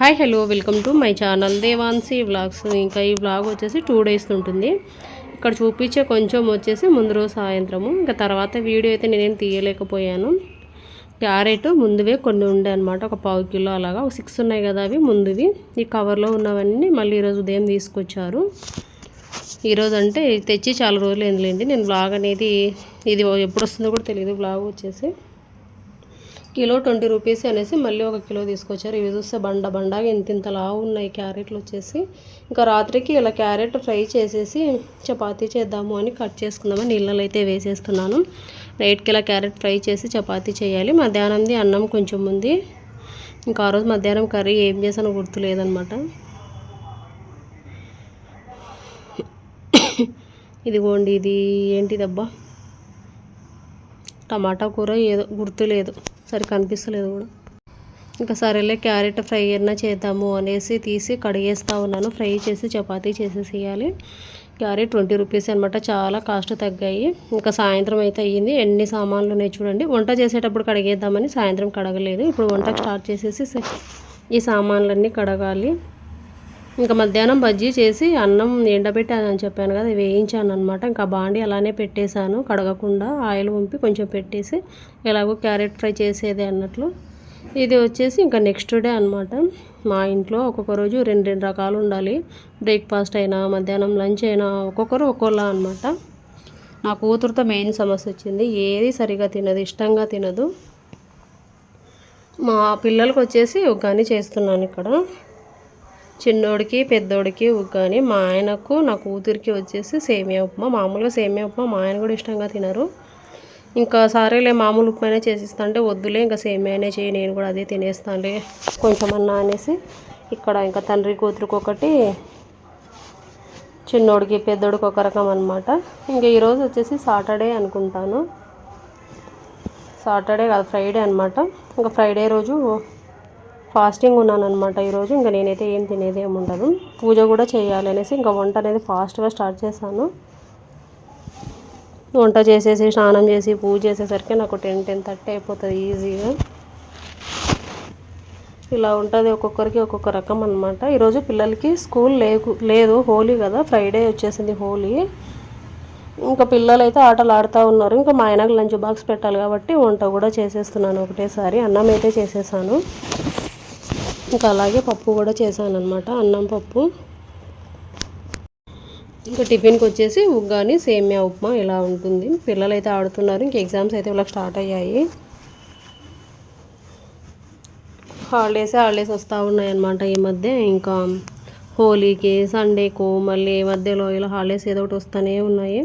Hi hello welcome to my channel Devanshi vlogs. ఇంకా ఈ vlog వచ్చేసి టూ డేస్ ఉంటుంది. ఇక్కడ చూపించే కొంచెం వచ్చేసి ముందు రోజు సాయంత్రము. ఇంకా తర్వాత వీడియో అయితే నేనేం తీయలేకపోయాను. క్యారెట్ ముందువే కొన్ని ఉండే అనమాట ఒక పావు కిలో అలాగా. ఒక సిక్స్ ఉన్నాయి కదా అవి ముందువి. ఈ కవర్లో ఉన్నవన్నీ మళ్ళీ ఈరోజు ఉదయం తీసుకొచ్చారు. ఈరోజు అంటే తెచ్చి చాలా రోజులు ఏందిలేండి నేను బ్లాగ్ అనేది ఇది ఎప్పుడు వస్తుందో కూడా తెలియదు బ్లాగ్ వచ్చేసి కిలో ట్వంటీ రూపీస్ అనేసి మళ్ళీ ఒక కిలో తీసుకొచ్చారు. ఇవి చూస్తే బండ బండగా ఇంత ఇంత లావు ఉన్నాయి క్యారెట్లు వచ్చేసి. ఇంకా రాత్రికి ఇలా క్యారెట్ ఫ్రై చేసేసి చపాతీ చేద్దాము అని కట్ చేసుకుందామని నీళ్ళలో అయితే వేసేస్తున్నాను. నైట్కి ఇలా క్యారెట్ ఫ్రై చేసి చపాతీ చేయాలి. మధ్యాహ్నంది అన్నం కొంచెం ఉంది. ఇంకా ఆ రోజు మధ్యాహ్నం కర్రీ ఏం చేసానో గుర్తులేదనమాట ఇదిగోండి ఇది ఏంటిదబ్బా? టమాటా కూర ఏదో గుర్తులేదు. సరి కనిపిస్తలేదు కూడా. ఇంకా సరేలే క్యారెట్ ఫ్రై అయినా చేద్దాము అనేసి తీసి కడిగేస్తూ ఉన్నాను. ఫ్రై చేసి చపాతీ చేసేసేయాలి క్యారెట్ ట్వంటీ రూపీస్ అనమాట చాలా కాస్ట్ తగ్గాయి. ఇంకా సాయంత్రం అయితే అయ్యింది. ఎన్ని సామాన్లు ఉన్నాయి చూడండి. వంట చేసేటప్పుడు కడిగేద్దామని సాయంత్రం కడగలేదు. ఇప్పుడు వంటకు స్టార్ట్ చేసేసి ఈ సామాన్లన్నీ కడగాలి. ఇంకా మధ్యాహ్నం బజ్జీ చేసి అన్నం ఎండబెట్టానని చెప్పాను కదా వేయించాను అనమాట ఇంకా బాండి అలానే పెట్టేశాను కడగకుండా ఆయిల్ పంపి కొంచెం పెట్టేసి ఎలాగో క్యారెట్ ఫ్రై చేసేదే అన్నట్లు. ఇది వచ్చేసి ఇంకా నెక్స్ట్ డే అనమాట మా ఇంట్లో ఒక్కొక్క రోజు రెండు రెండు రకాలు ఉండాలి. బ్రేక్ఫాస్ట్ అయినా మధ్యాహ్నం లంచ్ అయినా ఒక్కొక్కరు ఒక్కోలా అనమాట నా కూతురుతో మెయిన్ సమస్య వచ్చింది ఏది సరిగా తినదు ఇష్టంగా తినదు. మా పిల్లలకు వచ్చేసి ఉగ్గాని చేస్తున్నాను ఇక్కడ. చిన్నోడికి పెద్దోడికి ఉగ్గాని మా ఆయనకు నా కూతురికి వచ్చేసి సేమియా ఉప్మా. మామూలుగా సేమియా ఉప్మా మా ఆయన కూడా ఇష్టంగా తినరు. ఇంకా సరేలే మామూలు ఉప్మానే చేసిస్తా అంటే వద్దులే ఇంకా సేమియానే చేయి నేను కూడా అదే తినేస్తానులే కొంచెం అన్నా అనేసి. ఇక్కడ ఇంకా తండ్రి కూతురికి ఒకటి చిన్నోడికి పెద్దోడికి ఒక రకం అనమాట ఇంకా ఈరోజు వచ్చేసి సాటర్డే అనుకుంటాను. సాటర్డే కాదు ఫ్రైడే అనమాట ఇంకా ఫ్రైడే రోజు ఫాస్టింగ్ ఉన్నాను అనమాట ఈరోజు. ఇంకా నేనైతే ఏం తినేది ఏమి ఉండదు పూజ కూడా చేయాలి అనేసి ఇంకా వంట అనేది ఫాస్ట్గా స్టార్ట్ చేశాను. వంట చేసేసి స్నానం చేసి పూజ చేసేసరికి నాకు టెన్ టెన్ థర్టీ అయిపోతుంది ఈజీగా. ఇలా ఉంటుంది ఒక్కొక్కరికి ఒక్కొక్క రకం అనమాట ఈరోజు పిల్లలకి స్కూల్ లేకు లేదు హోలీ కదా. ఫ్రైడే వచ్చేసింది హోలీ. ఇంకా పిల్లలు అయితే ఆటలు ఆడుతూ ఉన్నారు. ఇంకా మా ఆయనకు లంచ్ బాక్స్ పెట్టాలి కాబట్టి వంట కూడా చేసేస్తున్నాను ఒకటేసారి. అన్నం అయితే చేసేసాను. ఇంకా అలాగే పప్పు కూడా చేశాను అనమాట అన్నం పప్పు. ఇంకా టిఫిన్కి వచ్చేసి ఉగ్గాని సేమియా ఉప్మా ఇలా ఉంటుంది. పిల్లలు అయితే ఆడుతున్నారు. ఇంక ఎగ్జామ్స్ అయితే వాళ్ళకి స్టార్ట్ అయ్యాయి. హాలిడేస్ హాలిడేస్ వస్తూ ఉన్నాయన్నమాట ఈ మధ్య. ఇంకా హోలీకి సండేకు మళ్ళీ మధ్యలో ఇలా హాలిడేస్ ఏదో ఒకటి వస్తూనే ఉన్నాయి.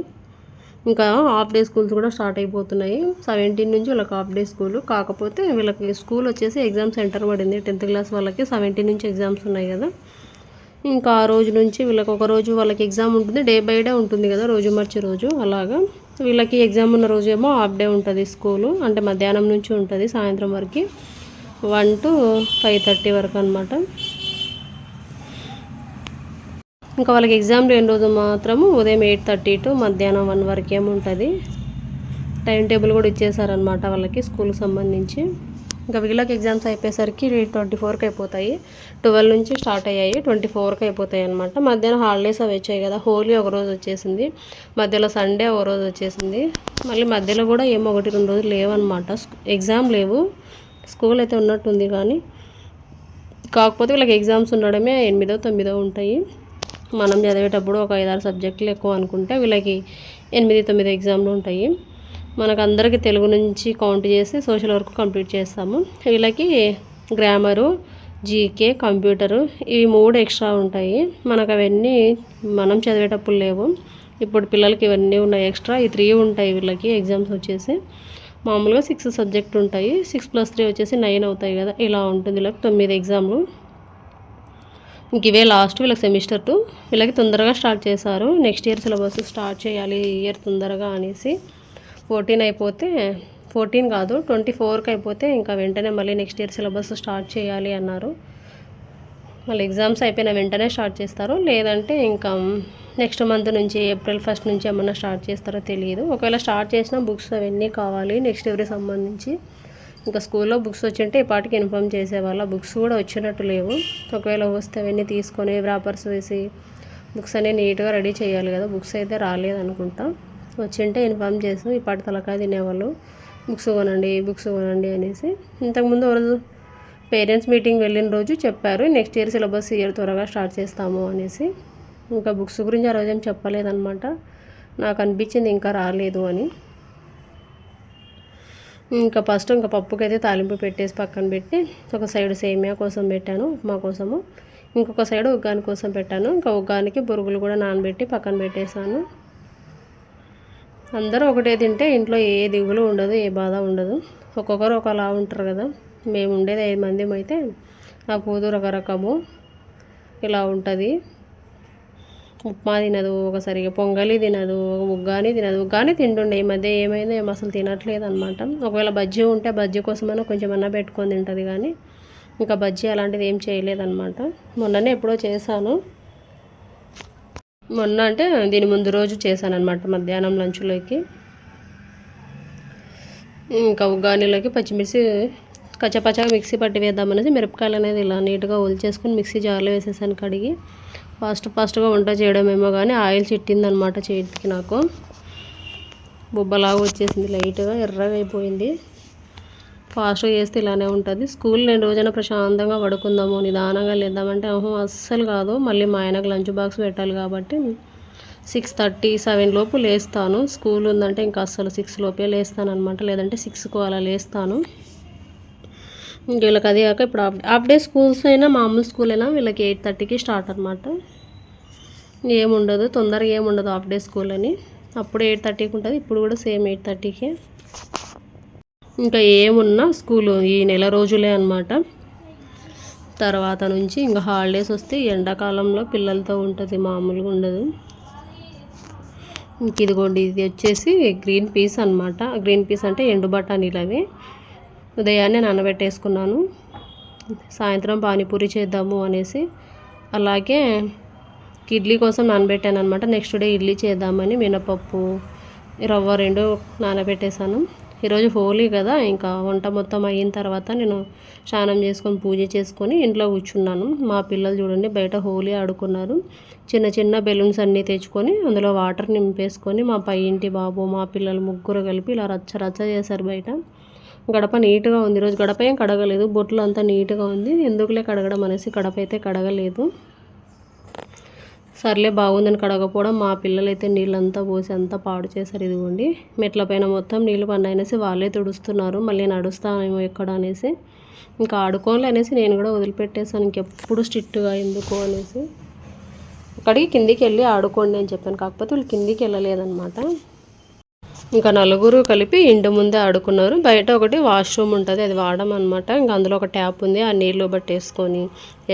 ఇంకా హాఫ్ డే స్కూల్స్ కూడా స్టార్ట్ అయిపోతున్నాయి. సెవెంటీన్ నుంచి వీళ్ళకి హాఫ్ డే స్కూల్ కాకపోతే వీళ్ళకి స్కూల్ వచ్చేసి ఎగ్జామ్ సెంటర్ పడింది. టెన్త్ క్లాస్ వాళ్ళకి సెవెంటీన్ నుంచి ఎగ్జామ్స్ ఉన్నాయి కదా. ఇంకా ఆ రోజు నుంచి వీళ్ళకి ఒక రోజు వాళ్ళకి ఎగ్జామ్ ఉంటుంది. డే బై డే ఉంటుంది కదా రోజు మార్చి రోజు. అలాగా. వీళ్ళకి ఎగ్జామ్ ఉన్న రోజు ఏమో హాఫ్ డే ఉంటుంది స్కూలు అంటే మధ్యాహ్నం నుంచి ఉంటుంది సాయంత్రం వరకు. వన్ టు ఫైవ్ థర్టీ వరకు అనమాట ఇంకా వాళ్ళకి ఎగ్జామ్లు లేని రోజు మాత్రము ఉదయం ఎయిట్ థర్టీ టు మధ్యాహ్నం వన్ వరకు ఏముంటుంది టైం టేబుల్ కూడా ఇచ్చేసారనమాట వాళ్ళకి స్కూల్కి సంబంధించి. ఇంకా వీళ్ళకి ఎగ్జామ్స్ అయిపోయేసరికి ట్వంటీ ఫోర్కి అయిపోతాయి. ట్వెల్వ్ నుంచి స్టార్ట్ అయ్యాయి ట్వంటీ ఫోర్కి అయిపోతాయి అనమాట మధ్యాహ్నం హాలిడేస్ అవి వచ్చాయి కదా హోలీ ఒక రోజు వచ్చేసింది మధ్యలో సండే ఒక రోజు వచ్చేసింది. మళ్ళీ మధ్యలో కూడా ఏమో ఒకటి రెండు రోజులు లేవన్నమాట. ఎగ్జామ్ లేవు. స్కూల్ అయితే ఉన్నట్టుంది కానీ కాకపోతే వీళ్ళకి ఎగ్జామ్స్ ఉండడమే ఎనిమిదో తొమ్మిదో ఉంటాయి. మనం చదివేటప్పుడు ఒక ఐదారు సబ్జెక్టులు ఎక్కువ అనుకుంటే వీళ్ళకి ఎనిమిది తొమ్మిది ఎగ్జామ్లు ఉంటాయి. మనకు అందరికీ తెలుగు నుంచి కౌంట్ చేసి సోషల్ వర్క్ కంప్లీట్ చేస్తాము. వీళ్ళకి గ్రామరు జీకే కంప్యూటరు ఇవి మూడు ఎక్స్ట్రా ఉంటాయి. మనకు అవన్నీ మనం చదివేటప్పుడు లేవు. ఇప్పుడు పిల్లలకి ఇవన్నీ ఉన్నాయి ఎక్స్ట్రా ఈ త్రీ ఉంటాయి వీళ్ళకి ఎగ్జామ్స్ వచ్చేసి. మామూలుగా సిక్స్ సబ్జెక్ట్ ఉంటాయి. సిక్స్ ప్లస్ త్రీ వచ్చేసి నైన్ అవుతాయి కదా. ఇలా ఉంటుంది వీళ్ళకి తొమ్మిది ఎగ్జామ్లు ఇంక ఇవే లాస్ట్ వీళ్ళకి సెమిస్టర్ టూ. వీళ్ళకి తొందరగా స్టార్ట్ చేశారు. నెక్స్ట్ ఇయర్ సిలబస్ స్టార్ట్ చేయాలి ఈ ఇయర్ తొందరగా అనేసి. ఫోర్టీన్ అయిపోతే ఫోర్టీన్ కాదు ట్వంటీ ఫోర్కి అయిపోతే ఇంకా వెంటనే మళ్ళీ నెక్స్ట్ ఇయర్ సిలబస్ స్టార్ట్ చేయాలి అన్నారు. మళ్ళీ ఎగ్జామ్స్ అయిపోయిన వెంటనే స్టార్ట్ చేస్తారు. లేదంటే ఇంకా నెక్స్ట్ మంత్ నుంచి ఏప్రిల్ ఫస్ట్ నుంచి ఏమన్నా స్టార్ట్ చేస్తారో తెలియదు ఒకవేళ స్టార్ట్ చేసినా బుక్స్ అవన్నీ కావాలి నెక్స్ట్ ఇయర్కి సంబంధించి. ఇంకా స్కూల్లో బుక్స్ వచ్చింటే ఈ పాటికి ఇన్ఫామ్ చేసేవాళ్ళ. బుక్స్ కూడా వచ్చినట్టు లేవు. ఒకవేళ వస్తే అవన్నీ తీసుకొని వ్రాపర్స్ వేసి బుక్స్ అనేవి నీట్గా రెడీ చేయాలి కదా. బుక్స్ అయితే రాలేదు అనుకుంటా. వచ్చింటే ఇన్ఫామ్ చేసాం. ఈ పాటి తలకాయ తినేవాళ్ళు. బుక్స్ కొనండి బుక్స్ కొనండి అనేసి. ఇంతకుముందు రోజు పేరెంట్స్ మీటింగ్ వెళ్ళిన రోజు చెప్పారు. నెక్స్ట్ ఇయర్ సిలబస్ ఇయర్ త్వరగా స్టార్ట్ చేస్తాము అనేసి. ఇంకా బుక్స్ గురించి ఆ రోజు ఏం చెప్పలేదన్నమాట. నాకు అనిపించింది ఇంకా రాలేదు అని. ఇంకా ఫస్ట్ ఇంకా పప్పుకైతే తాలింపు పెట్టేసి పక్కన పెట్టి ఒక సైడ్ సేమియా కోసం పెట్టాను ఉప్మా కోసము. ఇంకొక సైడ్ ఉగ్గాని కోసం పెట్టాను. ఇంకా ఉగ్గానికి బొరుగులు కూడా నానబెట్టి పక్కన పెట్టేశాను. అందరూ ఒకటే తింటే ఇంట్లో ఏ దిగులు ఉండదు ఏ బాధ ఉండదు. ఒక్కొక్కరు ఒకలా ఉంటారు కదా. మేము ఉండేది ఐదు మంది అయితే నా కూతురు ఒక రకము ఇలా ఉంటుంది. ఉప్మా తినదు ఒకసారిగా పొంగలి తినదు ఉగ్గాని తినదు. ఉగ్గాని తింటుండే ఈ మధ్య ఏమైందో ఏమో అసలు తినట్లేదు అనమాట ఒకవేళ బజ్జీ ఉంటే బజ్జీ కోసమైనా కొంచెం అన్న పెట్టుకొని తింటుంది కానీ ఇంకా బజ్జీ అలాంటిది ఏం చేయలేదన్నమాట. మొన్ననే ఎప్పుడో చేశాను. మొన్న అంటే దీని ముందు రోజు చేశాను అనమాట మధ్యాహ్నం లంచ్లోకి. ఇంకా ఉగ్గానీలోకి పచ్చిమిర్చి కచ్చపచ్చగా మిక్సీ పట్టి వేద్దామనేసి మిరపకాయలు అనేది ఇలా నీట్గా చేసుకొని మిక్సీ జార్లో వేసేసాను కడిగి. ఫాస్ట్ ఫాస్ట్గా వంట చేయడమేమో కానీ ఆయిల్ చిట్టిందనమాట చేతికి నాకు. బొబ్బలాగా వచ్చేసింది లైట్గా ఎర్రగా అయిపోయింది. ఫాస్ట్గా చేస్తే ఇలానే ఉంటుంది. స్కూల్ నేను రోజైనా ప్రశాంతంగా పడుకుందాము నిదానంగా లేద్దామంటే అహం అస్సలు కాదు. మళ్ళీ మా ఆయనకు లంచ్ బాక్స్ పెట్టాలి కాబట్టి సిక్స్ థర్టీ సెవెన్ లోపు లేస్తాను. స్కూల్ ఉందంటే ఇంకా అస్సలు సిక్స్ లోపే లేస్తాను అనమాట లేదంటే సిక్స్కు అలా లేస్తాను. వీళ్ళకి అది కాక ఇప్పుడు హాఫ్ హాఫ్ డే స్కూల్స్ అయినా మామూలు స్కూల్ అయినా వీళ్ళకి ఎయిట్ థర్టీకి స్టార్ట్ అనమాట ఏముండదు తొందరగా ఏముండదు హాఫ్ డే స్కూల్ అని. అప్పుడు ఎయిట్ థర్టీకి ఉంటుంది ఇప్పుడు కూడా సేమ్ ఎయిట్ థర్టీకి. ఇంకా ఏమున్నా స్కూలు ఈ నెల రోజులే అనమాట తర్వాత నుంచి ఇంకా హాలిడేస్ వస్తే ఎండాకాలంలో పిల్లలతో ఉంటుంది మామూలుగా ఉండదు. ఇంక ఇదిగోండి ఇది వచ్చేసి గ్రీన్ పీస్ అనమాట గ్రీన్ పీస్ అంటే ఎండు బఠానీలు అవి. ఉదయాన్నే నానబెట్టేసుకున్నాను. సాయంత్రం పానీపూరి చేద్దాము అనేసి అలాగే ఇడ్లీ కోసం నానబెట్టాను అనమాట నెక్స్ట్ డే ఇడ్లీ చేద్దామని మినపప్పు రవ్వ రెండు నానబెట్టేశాను. ఈరోజు హోలీ కదా ఇంకా వంట మొత్తం అయిన తర్వాత నేను స్నానం చేసుకొని పూజ చేసుకొని ఇంట్లో కూర్చున్నాను. మా పిల్లలు చూడండి బయట హోలీ ఆడుకున్నారు. చిన్న చిన్న బెలూన్స్ అన్నీ తెచ్చుకొని అందులో వాటర్ నింపేసుకొని మా పై ఇంటి బాబు మా పిల్లలు ముగ్గురు కలిపి ఇలా రచ్చ రచ్చ చేశారు బయట. గడప నీట్గా ఉంది. ఈరోజు గడప ఏం కడగలేదు. బొట్లు అంతా నీట్గా ఉంది. ఎందుకులే కడగడం అనేసి గడప అయితే కడగలేదు. సర్లే బాగుందని కడగపోవడం మా పిల్లలైతే నీళ్ళంతా పోసి అంతా పాడు చేశారు ఇదిగోండి. మెట్ల పైన మొత్తం నీళ్ళు పడినాయనేసి వాళ్ళే తుడుస్తున్నారు. మళ్ళీ నడుస్తానేమో ఎక్కడ అనేసి. ఇంకా ఆడుకోవాలి అనేసి నేను కూడా వదిలిపెట్టేసాను ఇంకెప్పుడు స్ట్రిక్ట్గా ఎందుకు అనేసి. అక్కడికి కిందికి వెళ్ళి ఆడుకోండి అని చెప్పాను. కాకపోతే వాళ్ళు కిందికి వెళ్ళలేదన్నమాట. ఇంకా నలుగురు కలిపి ఇంటి ముందే ఆడుకున్నారు. బయట ఒకటి వాష్రూమ్ ఉంటుంది అది వాడడం అనమాట ఇంకా అందులో ఒక ట్యాప్ ఉంది ఆ నీళ్ళు బట్టేసుకొని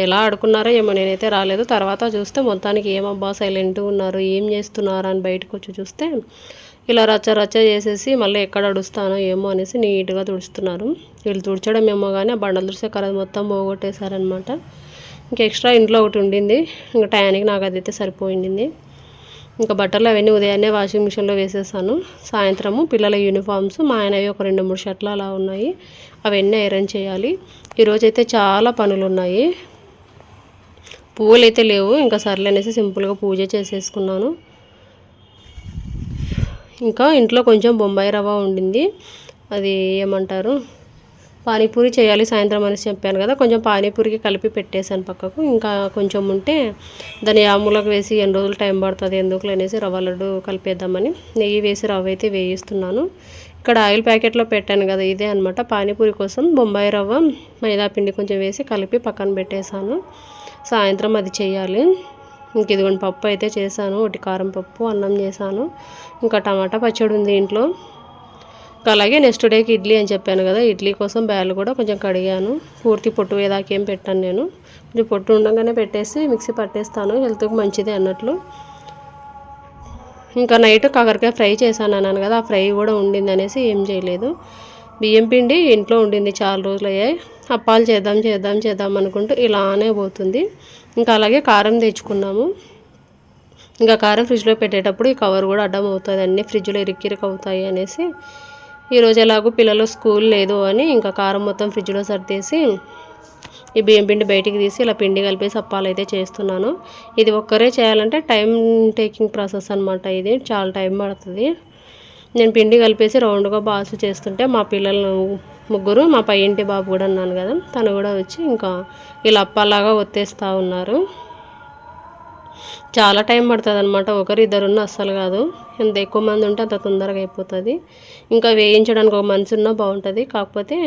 ఎలా ఆడుకున్నారో ఏమో నేనైతే రాలేదు. తర్వాత చూస్తే మొత్తానికి ఏమబ్బా సైలెంట్గా ఉన్నారు ఏం చేస్తున్నారు అని బయటకు వచ్చి చూస్తే ఇలా రచ్చ రచ్చ చేసేసి మళ్ళీ ఎక్కడ అడుస్తానో ఏమో అనేసి నీట్గా తుడుస్తున్నారు. వీళ్ళు తుడిచడం ఏమో కానీ ఆ బండలు తుడిసే కర మొత్తం పోగొట్టేశారనమాట ఇంకా ఎక్స్ట్రా ఇంట్లో ఒకటి ఉండింది. ఇంకా టయానికి నాకు అదైతే సరిపోయింది. ఇంకా బట్టలు అవన్నీ ఉదయాన్నే వాషింగ్ మిషన్లో వేసేసాను. సాయంత్రము పిల్లల యూనిఫామ్స్ మా ఆయనవి ఒక రెండు మూడు షర్ట్లు అలా ఉన్నాయి. అవన్నీ ఐరన్ చేయాలి. ఈరోజైతే చాలా పనులు ఉన్నాయి పువ్వులు అయితే లేవు. ఇంకా సర్లే అనేసి సింపుల్గా పూజ చేసేసుకున్నాను. ఇంకా ఇంట్లో కొంచెం బొంబాయి రవ్వ ఉండింది అది ఏమంటారు? పానీపూరి చేయాలి సాయంత్రం అనేసి చెప్పాను కదా. కొంచెం పానీపూరికి కలిపి పెట్టేశాను పక్కకు. ఇంకా కొంచెం ఉంటే దాన్ని ఆములకు వేసి ఎన్ని రోజులు టైం పడుతుంది ఎందుకు అనేసి రవ్వ లడ్డు కలిపేద్దామని. నెయ్యి వేసి రవ్వ అయితే వేయిస్తున్నాను. ఇక్కడ ఆయిల్ ప్యాకెట్లో పెట్టాను కదా ఇదే అనమాట పానీపూరి కోసం బొంబాయి రవ్వ మైదా పిండి కొంచెం వేసి కలిపి పక్కన పెట్టేశాను. సాయంత్రం అది చేయాలి. ఇంక ఇదిగోండి పప్పు అయితే చేశాను. ఒకటి కారం పప్పు అన్నం చేశాను. ఇంకా టమాటా పచ్చడి ఉంది ఇంట్లో. అలాగే నెక్స్ట్ డేకి ఇడ్లీ అని చెప్పాను కదా ఇడ్లీ కోసం బ్యాలు కూడా కొంచెం కడిగాను. పూర్తి పొట్టు వేదాకేం పెట్టాను నేను. కొంచెం పొట్టు ఉండగానే పెట్టేసి మిక్సీ పట్టేస్తాను హెల్త్కి మంచిది అన్నట్లు. ఇంకా నైట్ కాకరకాయ ఫ్రై చేశాను అన్నాను కదా ఆ ఫ్రై కూడా ఉండింది అనేసి ఏం చేయలేదు. బియ్యం పిండి ఇంట్లో ఉండింది చాలా రోజులు అయ్యాయి. అప్పాలు చేద్దాం చేద్దాం చేద్దాం అనుకుంటూ ఇలానే పోతుంది. ఇంకా అలాగే కారం తెచ్చుకున్నాము. ఇంకా కారం ఫ్రిడ్జ్లో పెట్టేటప్పుడు ఈ కవర్ కూడా అడ్డం అవుతుంది అన్నీ ఫ్రిడ్జ్లో ఇరిక్కిరికి అవుతాయి అనేసి ఈరోజు ఎలాగో పిల్లలు స్కూల్ లేదు అని ఇంకా కారం మొత్తం ఫ్రిడ్జ్లో సర్దేసి ఈ బియ్యం పిండి బయటికి తీసి ఇలా పిండి కలిపేసి అప్పాలైతే చేస్తున్నాను. ఇది ఒక్కరే చేయాలంటే టైం టేకింగ్ ప్రాసెస్ అనమాట ఇది. చాలా టైం పడుతుంది. నేను పిండి కలిపేసి రౌండ్గా బాసు చేస్తుంటే మా పిల్లలు ముగ్గురు మా పై ఇంటి బాబు కూడా అన్నాను కదా తను కూడా వచ్చి ఇంకా ఇలా అప్పాలాగా ఒత్తేస్తూ ఉన్నారు. చాలా టైం పడుతుంది అనమాట ఒకరు ఇద్దరున్న అస్సలు కాదు. ఎంత ఎక్కువ మంది ఉంటే అంత తొందరగా అయిపోతుంది. ఇంకా వేయించడానికి ఒక మనిషి ఉన్నా బాగుంటుంది. కాకపోతే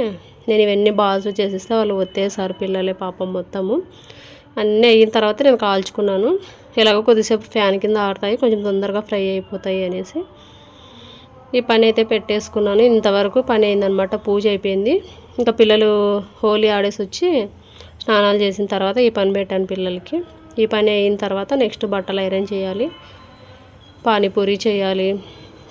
నేను ఇవన్నీ బాల్స్ చేసిస్తే వాళ్ళు ఒత్తేసారు పిల్లలే పాపం మొత్తము. అన్నీ అయిన తర్వాత నేను కాల్చుకున్నాను. ఇలాగో కొద్దిసేపు ఫ్యాన్ కింద ఆడతాయి. కొంచెం తొందరగా ఫ్రై అయిపోతాయి అనేసి. ఈ పని అయితే పెట్టేసుకున్నాను. ఇంతవరకు పని అయిందనమాట పూజ అయిపోయింది. ఇంకా పిల్లలు హోలీ ఆడేసి వచ్చి స్నానాలు చేసిన తర్వాత ఈ పని పెట్టాను పిల్లలకి. ఈ పని అయిన తర్వాత నెక్స్ట్ బట్టలు ఐరన్ చేయాలి. పానీపూరి చేయాలి.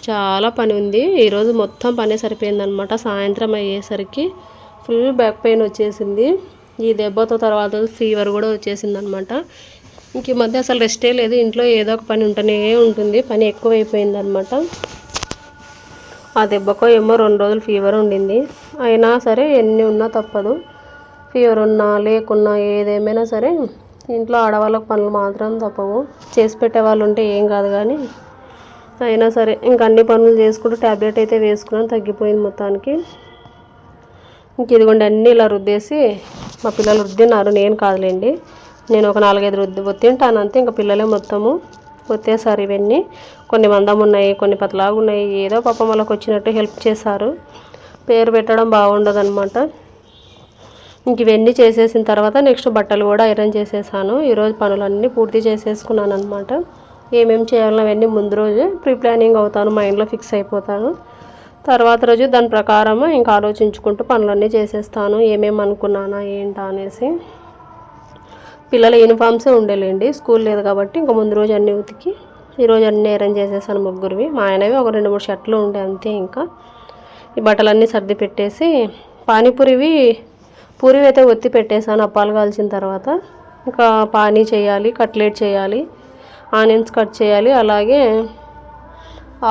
చాలా పని ఉంది. ఈరోజు మొత్తం పనే సరిపోయిందనమాట సాయంత్రం అయ్యేసరికి ఫుల్ బ్యాక్ పెయిన్ వచ్చేసింది. ఈ దెబ్బతో తర్వాత ఫీవర్ కూడా వచ్చేసింది అనమాట ఇంక ఈ మధ్య అసలు రెస్టే లేదు. ఇంట్లో ఏదో ఒక పని ఉంటూనే ఉంటుంది. పని ఎక్కువ అయిపోయిందనమాట ఆ దెబ్బకో ఏమో రెండు రోజులు ఫీవర్ ఉండింది. అయినా సరే ఎన్ని ఉన్నా తప్పదు. ఫీవర్ ఉన్నా లేకున్నా ఏదేమైనా సరే ఇంట్లో ఆడవాళ్ళకి పనులు మాత్రం తప్పవు. చేసి పెట్టే వాళ్ళు ఉంటే ఏం కాదు కానీ అయినా సరే ఇంక అన్ని పనులు చేసుకుంటూ ట్యాబ్లెట్ అయితే వేసుకున్నాను తగ్గిపోయింది మొత్తానికి. ఇంక ఇదిగోండి అన్నీ ఇలా రుద్దేసి మా పిల్లలు రుద్దినారు నేను కాదులేండి. నేను ఒక నాలుగైదు రుద్ది ఒత్తింటాను అంతే ఇంకా పిల్లలే మొత్తము. ఒత్తేసారు ఇవన్నీ. కొన్ని మందం ఉన్నాయి కొన్ని పతలాగా ఉన్నాయి ఏదో పాపం వాళ్ళకి వచ్చినట్టు హెల్ప్ చేశారు. పేరు పెట్టడం బాగుండదు అనమాట ఇంక ఇవన్నీ చేసేసిన తర్వాత నెక్స్ట్ బట్టలు కూడా ఐరన్ చేసేసాను. ఈరోజు పనులన్నీ పూర్తి చేసేసుకున్నాను అనమాట ఏమేమి చేయాలో అవన్నీ ముందు రోజు ప్రీ ప్లానింగ్ అవుతాను మైండ్లో ఫిక్స్ అయిపోతాను. తర్వాత రోజు దాని ప్రకారం ఇంకా ఆలోచించుకుంటూ పనులన్నీ చేసేస్తాను. ఏమేమి అనుకున్నానా ఏంటా అనేసి. పిల్లల యూనిఫామ్సే ఉండేలేండి స్కూల్ లేదు కాబట్టి ఇంకా ముందు రోజు అన్నీ ఉతికి ఈరోజు అన్నీ అరేంజ్ చేసేసాను ముగ్గురివి. మా ఆయనవి ఒక రెండు మూడు షర్ట్లు ఉండే అంతే ఇంకా. ఈ బట్టలన్నీ సర్ది పెట్టేసి పానీపూరివి పూరి అయితే ఒత్తి పెట్టేశాను అప్పాలు కాల్చిన తర్వాత. ఇంకా పానీ చేయాలి కట్లెట్ చేయాలి ఆనియన్స్ కట్ చేయాలి అలాగే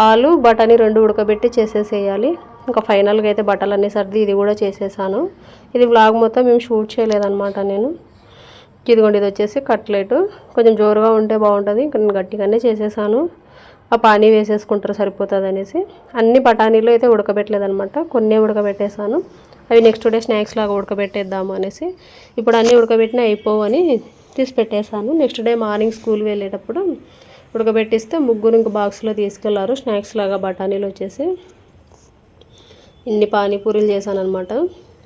ఆలు బఠానీ రెండు ఉడకబెట్టి చేసేసేయాలి. ఇంకా ఫైనల్గా అయితే బట్టలన్నీ సర్ది ఇది కూడా చేసేసాను. ఇది బ్లాగ్ మొత్తం మేము షూట్ చేయలేదన్నమాట నేను. ఇదిగోండి ఇది వచ్చేసి కట్లెట్. కొంచెం జోరుగా ఉంటే బాగుంటుంది ఇంకా నేను గట్టిగానే చేసేసాను. ఆ పానీ వేసేసుకుంటారు సరిపోతుంది అనేసి అన్ని బఠానీలు అయితే ఉడకబెట్టలేదనమాట కొన్ని ఉడకబెట్టేసాను. అవి నెక్స్ట్ డే స్నాక్స్ లాగా ఉడకబెట్టేద్దాము అనేసి ఇప్పుడు అన్నీ ఉడకబెట్టినా అయిపోవని తీసి పెట్టేశాను. నెక్స్ట్ డే మార్నింగ్ స్కూల్ వెళ్ళేటప్పుడు ఉడకబెట్టిస్తే ముగ్గురు ఇంక బాక్స్లో తీసుకెళ్ళారు. స్నాక్స్ లాగా బఠానీలు వచ్చేసి ఇన్ని పానీపూరీలు చేశానమాట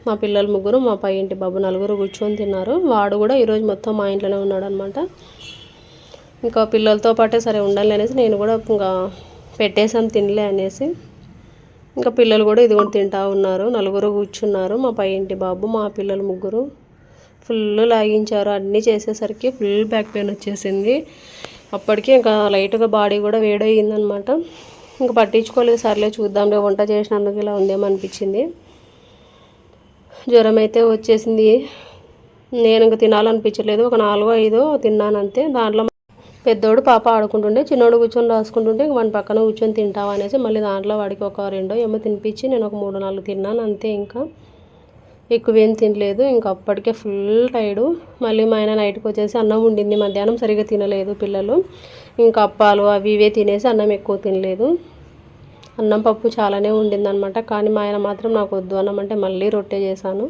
మా పిల్లలు ముగ్గురు మా పై ఇంటి బాబు నలుగురు కూర్చొని తిన్నారు. వాడు కూడా ఈరోజు మొత్తం మా ఇంట్లోనే ఉన్నాడు అనమాట ఇంకా పిల్లలతో పాటే సరే ఉండాలి అనేసి నేను కూడా ఇంకా పెట్టేసాను తినలే అనేసి. ఇంకా పిల్లలు కూడా ఇది తింటా ఉన్నారు. నలుగురు కూర్చున్నారు. మా పై ఇంటి బాబు మా పిల్లలు ముగ్గురు ఫుల్ లాగించారు. అన్నీ చేసేసరికి ఫుల్ బ్యాక్ పెయిన్ వచ్చేసింది. అప్పటికి ఇంకా లైట్గా బాడీ కూడా వేడయిందనమాట ఇంకా పట్టించుకోలేదు. సర్లే చూద్దాంలే. వంట చేసినందుకు ఇలా ఉందేమో అనిపించింది జ్వరం అయితే వచ్చేసింది. నేను ఇంకా తినాలనిపించలేదు ఒక నాలుగో ఐదో తిన్నాను అంతే దాంట్లో పెద్దోడు పాప ఆడుకుంటుండే చిన్నోడు కూర్చొని రాసుకుంటుంటే ఇంక మన పక్కన కూర్చొని తింటావా అనేసి మళ్ళీ దాంట్లో వాడికి ఒక రెండో ఏమో తినిపించి నేను ఒక మూడు నాలుగు తిన్నాను అంతే ఇంకా. ఎక్కువేం తినలేదు ఇంకా అప్పటికే ఫుల్ టైర్డు మళ్ళీ మా ఆయన నైట్కి వచ్చేసి అన్నం ఉండింది మధ్యాహ్నం సరిగ్గా తినలేదు పిల్లలు. ఇంకా అప్పాలు అవి ఇవే తినేసి అన్నం ఎక్కువ తినలేదు. అన్నం పప్పు చాలానే ఉండిందనమాట కానీ మా ఆయన మాత్రం నాకు వద్దు అన్నం అంటే మళ్ళీ రొట్టె చేశాను.